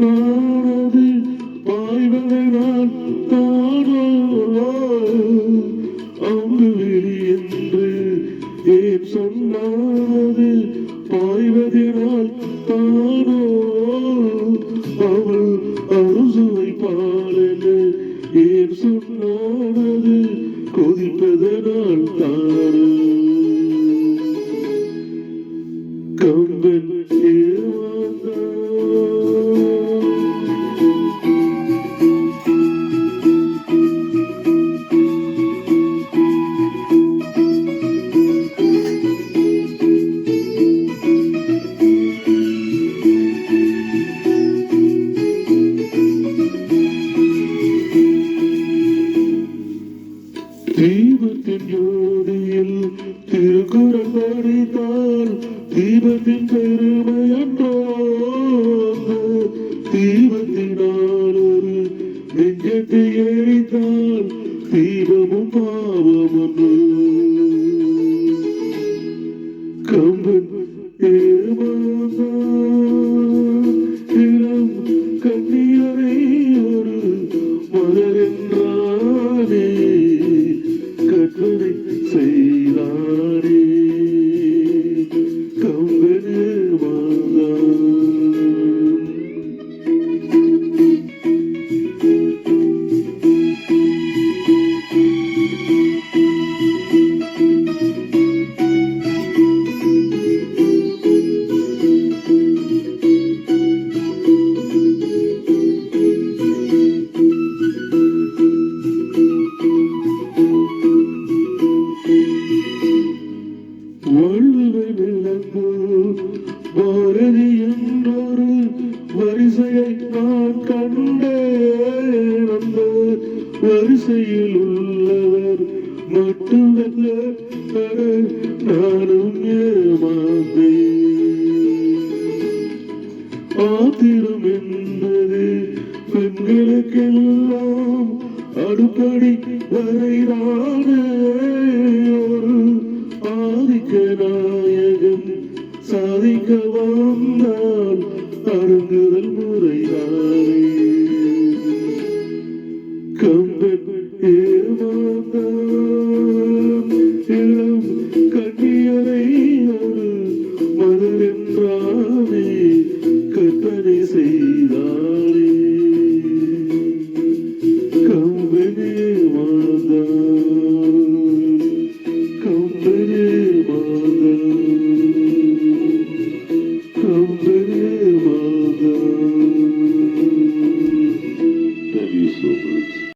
நானது பாய்வதை நான் தானோ அங்கு வெளி என்று ஏன் சொன்னாது பாய்வதினால் தானோ அவள் அறுசுவை பாலென ஏன் சொன்னானது கொதிப்பதனால் தானோ. கம்பன் ஏமாந்தான் தீபத்தின் ஜோதியில் திருக்குறள் படித்தால் தீபத்தின் பெருமை அன்றோ தீபத்தினால் ஒரு நெஞ்சத்தை எரித்தால் தீபமும் பாவம் கம்பன் மட்டுமல்ல அட, நானும் ஏமாந்தேன் ஆத்திரம் என்பது பெண்களுக்கெல்லாம் அடுப்படி வரைதான ஒரு ஆதிக்க Hallelujah.